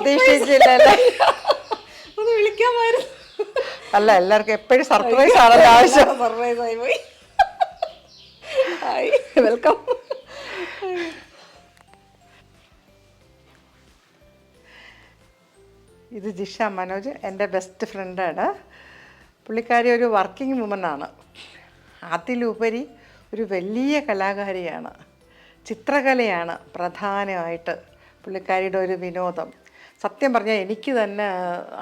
പ്രതീക്ഷിച്ചില്ലല്ലേ? ഒന്ന് വിളിക്കാമായിരുന്നു. അല്ല എല്ലാവർക്കും എപ്പോഴും സർപ്രൈസ് ആണല്ലോ ആവശ്യം. സർപ്രൈസ് ആയി പോയി. ഹായ് വെൽക്കം ഇത് ജിഷ മനോജ് എന്റെ ബെസ്റ്റ് ഫ്രണ്ടാണ് പുള്ളിക്കാരി ഒരു വർക്കിംഗ് വുമനാണ് അതിലുപരി ഒരു വലിയ കലാകാരിയാണ്. ചിത്രകലയാണ് പ്രധാനമായിട്ട് പുള്ളിക്കാരിയുടെ ഒരു വിനോദം. സത്യം പറഞ്ഞാൽ എനിക്ക് തന്നെ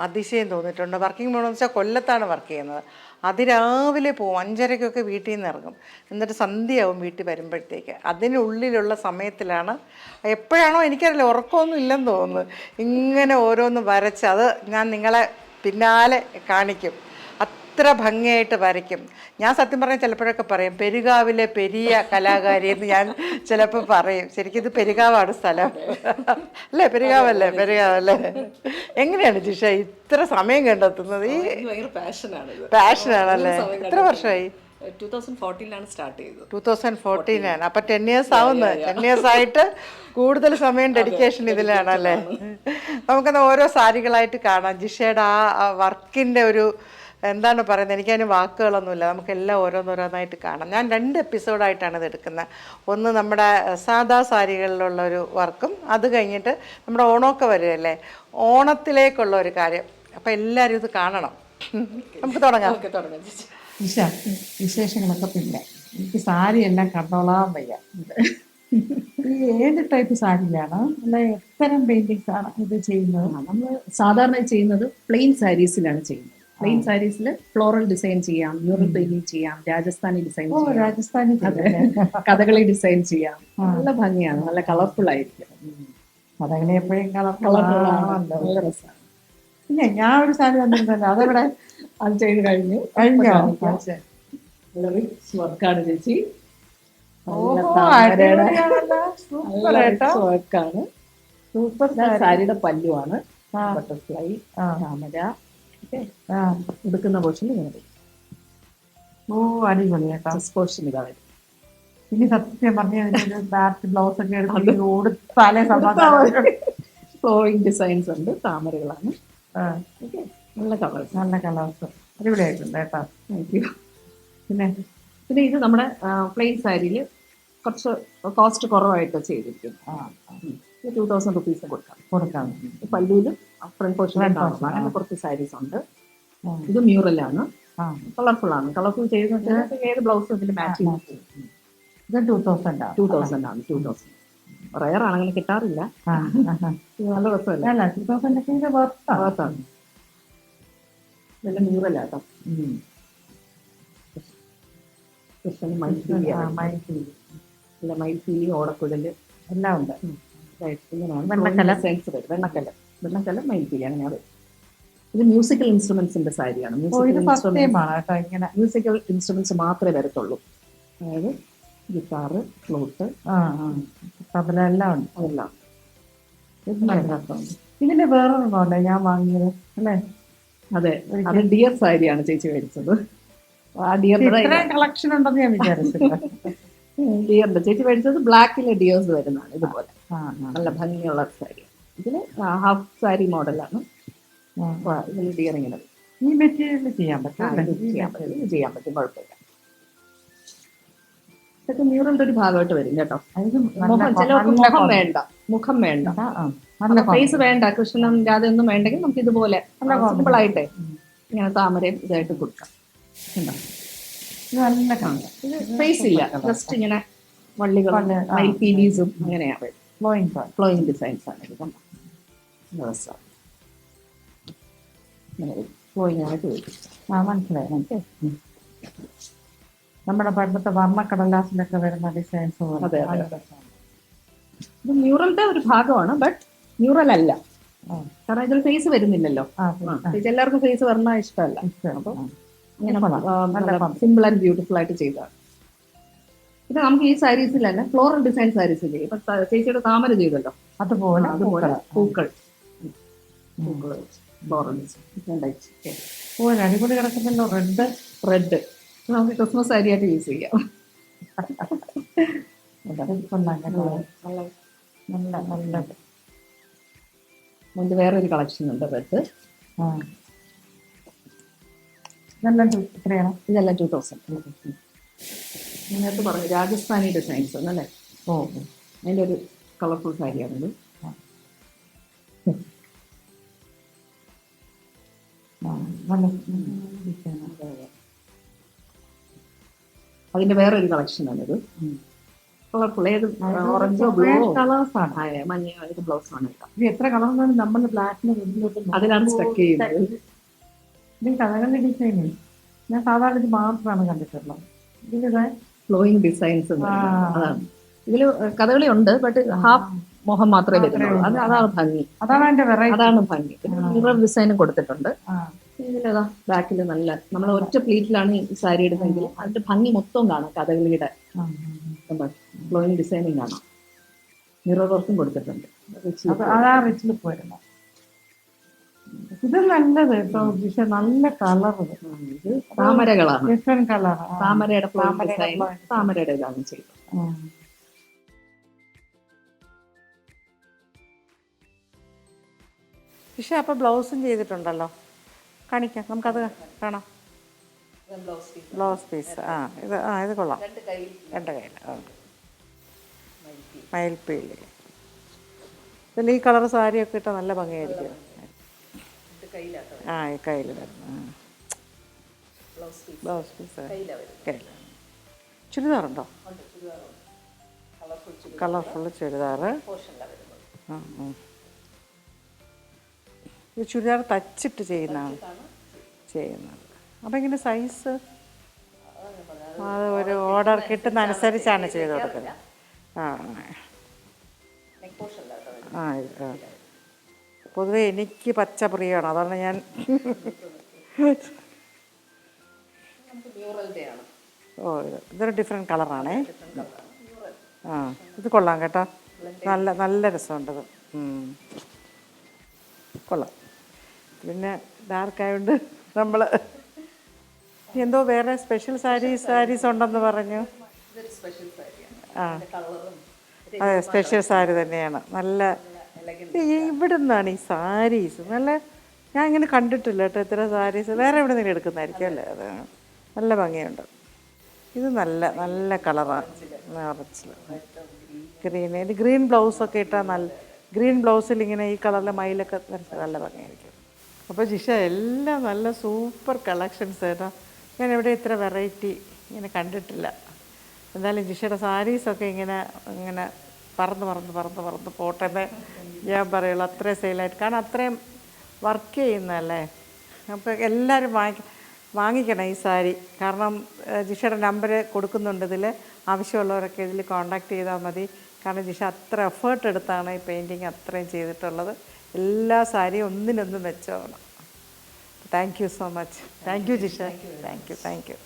അതിശയം തോന്നിയിട്ടുണ്ട്. വർക്കിംഗ് മോഡെന്ന് വെച്ചാൽ കൊല്ലത്താണ് വർക്ക് ചെയ്യുന്നത്. അതിരാവിലെ പോവും അഞ്ചരയ്ക്കൊക്കെ വീട്ടിൽ നിന്ന് ഇറങ്ങും. എന്നിട്ട് സന്ധ്യയാവും വീട്ടിൽ വരുമ്പോഴത്തേക്ക്. അതിനുള്ളിലുള്ള സമയത്തിലാണ് എപ്പോഴാണോ എനിക്കറിയില്ല ഉറക്കമൊന്നും ഇല്ലെന്ന് തോന്നുന്നു ഇങ്ങനെ ഓരോന്ന് വരച്ച് അത് ഞാൻ നിങ്ങളെ പിന്നാലെ കാണിക്കും. അത്ര ഭംഗിയായിട്ട് വരയ്ക്കും. ഞാൻ സത്യം പറഞ്ഞാൽ ചിലപ്പോഴൊക്കെ പറയും പെരുകാവിലെ പെരിയ കലാകാരി എന്ന് ഞാൻ ചിലപ്പോൾ പറയും. ശരിക്കും ഇത് പെരുകാവാണ് സ്ഥലം. അല്ലേ? പെരുകാവല്ലേ? പെരുകാവല്ലേ? എങ്ങനെയാണ് ജിഷ ഇത്ര സമയം കണ്ടെത്തുന്നത്? ഈ പാഷനാണല്ലേ എത്ര വർഷമായി? ടൂ തൗസൻഡ് ഫോർട്ടീനിലാണ് സ്റ്റാർട്ട് ചെയ്തത്. ടൂ തൗസൻഡ് ഫോർട്ടീനാണ് അപ്പം ടെൻ ഇയേഴ്സ് ആവുന്നു. ടെൻ ഇയേഴ്സ് ആയിട്ട് കൂടുതൽ സമയം ഡെഡിക്കേഷൻ ഇതിലാണല്ലേ? നമുക്കെന്നാ ഓരോ സാരികളായിട്ട് കാണാം. ജിഷയുടെ ആ വർക്കിന്റെ ഒരു എന്താണ് പറയുന്നത്? എനിക്കതിന് വാക്കുകളൊന്നുമില്ല. നമുക്കെല്ലാം ഓരോന്നോരോന്നായിട്ട് കാണാം. ഞാൻ രണ്ട് എപ്പിസോഡായിട്ടാണ് ഇത് എടുക്കുന്നത്. ഒന്ന് നമ്മുടെ സാദാ സാരികളിലുള്ള ഒരു വർക്കും അത് കഴിഞ്ഞിട്ട് നമ്മുടെ ഓണമൊക്കെ വരുമല്ലേ ഓണത്തിലേക്കുള്ള ഒരു കാര്യം. അപ്പം എല്ലാവരും ഇത് കാണണം. നമുക്ക് തുടങ്ങാം. ഓക്കെ തുടങ്ങാം വിശേഷങ്ങളൊക്കെ പിന്നെ. എനിക്ക് സാരി എല്ലാം കണ്ടോളാൻ വയ്യ. ഈ ഏത് ടൈപ്പ് സാരിയിലാണ്? അല്ല എത്തരം പെയിന്റിങ്സ് ആണ് ഇത് ചെയ്യുന്നത്? നമ്മൾ സാധാരണ ചെയ്യുന്നത് പ്ലെയിൻ സാരീസിലാണ് ചെയ്യുന്നത്. പ്ലെയിൻ സാരീസിൽ ഫ്ലോറൽ ഡിസൈൻ ചെയ്യാം മ്യൂറൽ പെയിന്റിംഗ് ചെയ്യാം രാജസ്ഥാനി ഡിസൈൻ ചെയ്യാം. രാജസ്ഥാനി കഥകളി ഡിസൈൻ ചെയ്യാം. നല്ല ഭംഗിയാണ് നല്ല കളർഫുൾ ആയിരിക്കും. എപ്പോഴും കളർഫുൾ കളർഫുള്ളാണല്ലോ നല്ല രസമാണ് പിന്നെ ഞാൻ ഒരു സാരി വന്നിരുന്നല്ലോ അതവിടെ അത് ചെയ്ത് കഴിഞ്ഞു. കഴിഞ്ഞോ? റിച്ച് വർക്കാണ് ചേച്ചി. സൂപ്പർ വർക്കാണ് സാരിയുടെ പല്ലുവാണ്. ബട്ടർഫ്ലൈ. താമര. ഓക്കെ. ഉടുക്കുന്ന പോർഷൻ ഇങ്ങനെ വരും. ഓ അടിപൊളി കേട്ടോ. പോർഷൻ ഇതാ വരും. ഇനി സത്യം പറഞ്ഞ ബാറ്റ് ബ്ലൗസ് ഒക്കെ എടുത്ത് സമാധാനം ഫ്ലോയിങ് ഡിസൈൻസ് ഉണ്ട് താമരകളാണ്. ഓക്കെ നല്ല കളേഴ്സ് നല്ല കളേഴ്സ് അടിപൊളിയായിട്ടുണ്ട് കേട്ടോ. താങ്ക് യു പിന്നെ? പിന്നെ ഇത് നമ്മുടെ പ്ലെയിൻ സാരിയിൽ കുറച്ച് കോസ്റ്റ് കുറവായിട്ട് ചെയ്തിരിക്കും ആ ടൂ തൗസൻഡ് റുപ്പീസ് കൊടുക്കാം. കൊടുക്കാം. പല്ലൂലും ഫ്രണ്ട് പോർഷൻ അങ്ങനെ കുറച്ച് സാരീസ് ഉണ്ട്. ഇത് മ്യൂറലാണ് കളർഫുൾ ആണ്. കളർഫുൾ ചെയ്ത് ഏത് ബ്ലൗസ് ഇതിൽ മാച്ച് ഇത് ടൂ തൗസൻഡ് ടൂ തൗസൻഡ് ആണ് ടൂ തൗസൻഡ് റയർ ആണ് അങ്ങനെ കിട്ടാറില്ല നല്ല രസമല്ല? ടൂ തൗസൻഡ് ഒക്കെ ഇത് വർത്താ അകത്താണ് നല്ല മ്യൂറലാട്ടോ കൃഷ്ണന് മൈസൂരി മൈസൂരി ഓടക്കുഴൽ. എല്ലാം ഉണ്ട്. വെണ്ണക്കല. സെൻസ് വരും. വെണ്ണക്കല. വെണ്ണക്കല അങ്ങനെ വരും. ഇത് മ്യൂസിക്കൽ ഇൻസ്ട്രുമെന്റ്സിന്റെ സാരിയാണ്. മ്യൂസിക്കൽ ഇൻസ്ട്രുമെന്റ്സ് മാത്രമേ വരത്തുള്ളൂ. അതായത് ഗിറ്റാറ് ഫ്ലൂട്ട് തബല എല്ലാം ഉണ്ട്. അതെല്ലാം. ഇതിന്റെ നല്ല ഉണ്ടോ ഞാൻ വാങ്ങിയത് അല്ലേ? അതെ. അത് ഡിയർ സാരിയാണ് ചേച്ചി മേടിച്ചത്. ആ ഡിയർ കളക്ഷൻ ഉണ്ടെന്ന് ഞാൻ വിചാരിച്ചില്ല. ഡിയറിന്റെ ചേച്ചി മേടിച്ചത് ബ്ലാക്കിലെ ഡിയേഴ്സ് വരുന്നതാണ് ഇതുപോലെ. നല്ല ഭംഗിയുള്ള സാരി. ഇതിൽ ഹാഫ് സാരി മോഡലാണ്. ഇതിൽ ഡിയർ ഈ മെറ്റീരിയൽ ചെയ്യാൻ പറ്റും ചെയ്യാൻ പറ്റും. ചെയ്യാൻ പറ്റും. കുഴപ്പമില്ല. ഇതൊക്കെ മ്യൂറലിന്റെ ഒരു ഭാഗമായിട്ട് വരും കേട്ടോ. ചിലർക്ക് മുഖം വേണ്ട. മുഖം വേണ്ട. ഫേസ് വേണ്ട. കൃഷ്ണൻ രാധ ഒന്നും വേണ്ടെങ്കിൽ നമുക്ക് ഇതുപോലെ സിമ്പിൾ ആയിട്ടേ ഇങ്ങനെ താമരയും ഇതായിട്ട് കൊടുക്കാം? നല്ല കാണാം. ഇത് ഫേസ് ഇല്ല. ജസ്റ്റ് ഇങ്ങനെ വള്ളികളും വള്ളി, ആ. മൈൽപീലീസും അങ്ങനെയാണ് ഫ്ലോയിങ് ഫ്ലോയിങ് ഡിസൈൻസ് ആണ്. ഇത് ഫ്ലോയിങ് ആയിട്ട് വരും. ആ മനസ്സിലായി എനിക്ക്. നമ്മുടെ പണ്ടത്തെ വർണക്കടലാസിലൊക്കെ വരുന്ന ഡിസൈൻസ്. ഇത് മ്യൂറലിന്റെ ഒരു ഭാഗമാണ് ബട്ട് ന്യൂറൽ അല്ല. കാരണം ഇതിൽ ഫേസ് വരുന്നില്ലല്ലോ. എല്ലാവർക്കും ഫേസ് വരണ ഇഷ്ടമല്ല. സിമ്പിൾ ആൻഡ് ബ്യൂട്ടിഫുൾ ആയിട്ട് ചെയ്തതാണ്. ഇത് നമുക്ക് ഈ സാരീസിൽ തന്നെ ഫ്ലോറൽ ഡിസൈൻ സാരീസ് ഇല്ലേ? ഇപ്പൊ ചേച്ചിയുടെ താമര ചെയ്തല്ലോ. അതുപോലെ അതുപോലെ. പൂക്കൾ. പൂക്കൾ ഫ്ലോറൽ ഡിസൈൻ ഓ അടിപൊളി കിടക്കുന്നല്ലോ റെഡ് റെഡ് നമുക്ക് ക്രിസ്മസ് സാരി ആയിട്ട് യൂസ് ചെയ്യാം. നല്ല നല്ല നല്ല അതിന്റെ വേറൊരു കളക്ഷൻ ഉണ്ട് റെഡ് ഇതെല്ലാം എത്രയാണ്? ഇതെല്ലാം ടൂ തൗസൻഡ് നേരത്തെ പറഞ്ഞു രാജസ്ഥാനി ഡിസൈൻസ് എന്നല്ലേ ഓ. അതിന്റെ ഒരു കളർഫുൾ സാരിയാണിത് അതിന്റെ വേറൊരു കളക്ഷനാണിത് കളർഫുൾ ഏത് ഓറഞ്ചോ ബ്ലൂവോ കളേഴ്സാണ് മഞ്ഞ ഏത് ബ്ലൗസ് ആണ് ഇത് എത്ര കളർ നമ്മൾ ബ്ലാക്കിന് അതിലാണ് സ്റ്റക്ക് ചെയ്യുന്നത്. ഇത് കഥകളി ഡിസൈൻ ഞാൻ സാധാരണ ഇത് മാത്രമാണ് കണ്ടിട്ടുള്ളത്. ഇതിലിത് ഫ്ലോയിങ് ഡിസൈൻസ് ആ. അതാണ് ഇതിൽ കഥകളി ഉണ്ട് ബട്ട് ഹാഫ് മുഖം മാത്രമേ വരുന്നുള്ളൂ. അത് അതാണ് ഭംഗി. അതാണ് അതാണ് ഭംഗി. പിന്നെ മിറർ ഡിസൈനും കൊടുത്തിട്ടുണ്ട്. ഇതിലതാ ബാക്കിൽ നല്ല നമ്മൾ ഒറ്റ പ്ലീറ്റിലാണ് ഈ സാരി ഇടുന്നതെങ്കിൽ അതിന്റെ ഭംഗി മൊത്തം കാണാം കഥകളിയുടെ. ഫ്ലോയിങ് ഡിസൈനിങ് കാണാം. മിറർ വർക്കും കൊടുത്തിട്ടുണ്ട്. അത് അതാ റിച്ച് ലുക്ക് വരുന്നത്. ഇത് നല്ലത് കേട്ടോ പക്ഷെ നല്ല കളർ ഇത് താമരകളാണ്. ഡിഫറെന്റ് കളർ താമരയുടെ താമരയുടെ ഇതാണ് ചെയ്തത് അപ്പോൾ ബ്ലൗസും ചെയ്തിട്ടുണ്ടല്ലോ. കാണിക്കാം നമുക്കത് കാണാം. ബ്ലൗസ് പീസ് ആ ഇത് ആ ഇത് കൊള്ളാം. രണ്ട് കയ്യിൽ മയിൽപ്പീലി ഇതിൽ ഈ കളർ സാരിയൊക്കെ ഇട്ടാൽ നല്ല ഭംഗിയായിരിക്കും. ആ കയ്യിൽ വരണം ബ്ലൗസ് പീസ്. കയ്യിൽ ചുരിദാറുണ്ടോ? കളർഫുൾ ആ. ഇത് ചുരിദാർ തച്ചിട്ട് ചെയ്യുന്നതാണ് ചെയ്യുന്നത്. അപ്പം ഇങ്ങനെ സൈസ് അത് ഒരു ഓർഡർ കിട്ടുന്ന അനുസരിച്ചാണ് ചെയ്ത് കൊടുക്കുന്നത്. ആ. ആ ആ. പൊതുവെ എനിക്ക് പച്ച പ്രിയമാണ്. അതാണ് ഞാൻ ഓ ഇത് ഇതൊരു ഡിഫറെന്റ് കളറാണേ ആ ഇത് കൊള്ളാം കേട്ടോ. നല്ല നല്ല രസമുണ്ടത്. കൊള്ളാം. പിന്നെ ഡാർക്കായതുകൊണ്ട് നമ്മൾ എന്തോ വേറെ സ്പെഷ്യൽ സാരി സാരീസ് ഉണ്ടെന്ന് പറഞ്ഞു. ആ. അതെ സ്പെഷ്യൽ സാരി തന്നെയാണ്. നല്ല ഇവിടെ നിന്നാണ് ഈ സാരീസ്. നല്ല ഞാൻ ഇങ്ങനെ കണ്ടിട്ടില്ല കേട്ടോ ഇത്ര സാരീസ്. വേറെ എവിടെ നിന്ന് എടുക്കുന്നതായിരിക്കും അല്ലേ? അത്. നല്ല ഭംഗിയുണ്ട്. ഇത് നല്ല നല്ല കളറാണ് നിറച്ചിൽ ഗ്രീൻ ഇത് ഗ്രീൻ ബ്ലൗസൊക്കെ ഇട്ടാൽ നല്ല ഗ്രീൻ ബ്ലൗസിൽ ഇങ്ങനെ ഈ കളറിലെ മയിലൊക്കെ നിറച്ച് നല്ല ഭംഗിയായിരിക്കും. അപ്പോൾ ജിഷ എല്ലാം നല്ല സൂപ്പർ കളക്ഷൻസ് കേട്ടോ. ഞാൻ എവിടെ ഇത്ര വെറൈറ്റി ഇങ്ങനെ കണ്ടിട്ടില്ല. എന്തായാലും ജിഷയുടെ സാരീസൊക്കെ ഇങ്ങനെ ഇങ്ങനെ പറന്ന് പറന്ന് പറന്ന് പറന്ന് പോട്ടെ. എന്ന് ഞാൻ പറയുള്ളൂ അത്രയും സെയിലായിട്ട് കാരണം അത്രയും വർക്ക് ചെയ്യുന്നതല്ലേ? അപ്പോൾ എല്ലാവരും വാങ്ങി വാങ്ങിക്കണം ഈ സാരി. കാരണം ജിഷയുടെ നമ്പർ കൊടുക്കുന്നുണ്ട് ഇതിൽ ആവശ്യമുള്ളവരൊക്കെ ഇതിൽ കോൺടാക്ട് ചെയ്താൽ മതി. കാരണം ജിഷ അത്ര എഫേർട്ട് എടുത്താണ് ഈ പെയിന്റിങ് അത്രയും ചെയ്തിട്ടുള്ളത്. എല്ലാ സാരിയും ഒന്നിനൊന്നും മെച്ചമാണ്. Thank you so much thank you Jisha. Thank you thank you